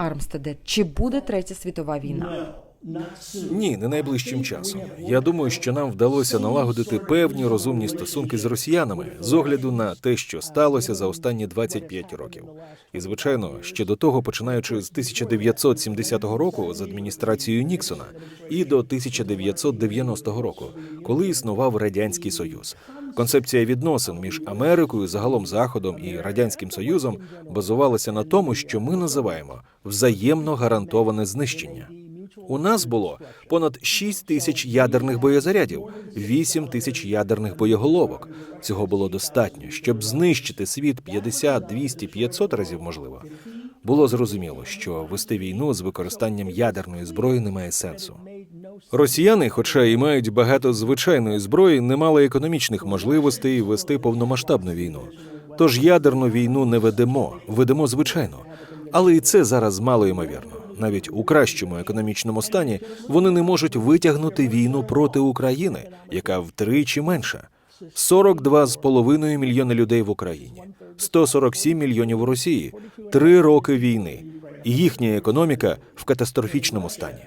Армстеде, чи буде третя світова війна? Ні, не найближчим часом. Я думаю, що нам вдалося налагодити певні розумні стосунки з росіянами з огляду на те, що сталося за останні 25 років. І звичайно, ще до того, починаючи з 1970 року з адміністрацією Ніксона і до 1990 року, коли існував радянський союз. Концепція відносин між Америкою, загалом Заходом і радянським Союзом базувалася на тому, що ми називаємо взаємно гарантоване знищення. У нас було понад 6 тисяч ядерних боєзарядів, 8 тисяч ядерних боєголовок. Цього було достатньо, щоб знищити світ 50, 200, 500 разів можливо. Було зрозуміло, що вести війну з використанням ядерної зброї не має сенсу. Росіяни, хоча і мають багато звичайної зброї, не мали економічних можливостей вести повномасштабну війну. Тож ядерну війну не ведемо, ведемо звичайно. Але і це зараз мало ймовірно. Навіть у кращому економічному стані вони не можуть витягнути війну проти України, яка втричі менша. 42,5 мільйони людей в Україні, 147 мільйонів у Росії, три роки війни, і їхня економіка в катастрофічному стані.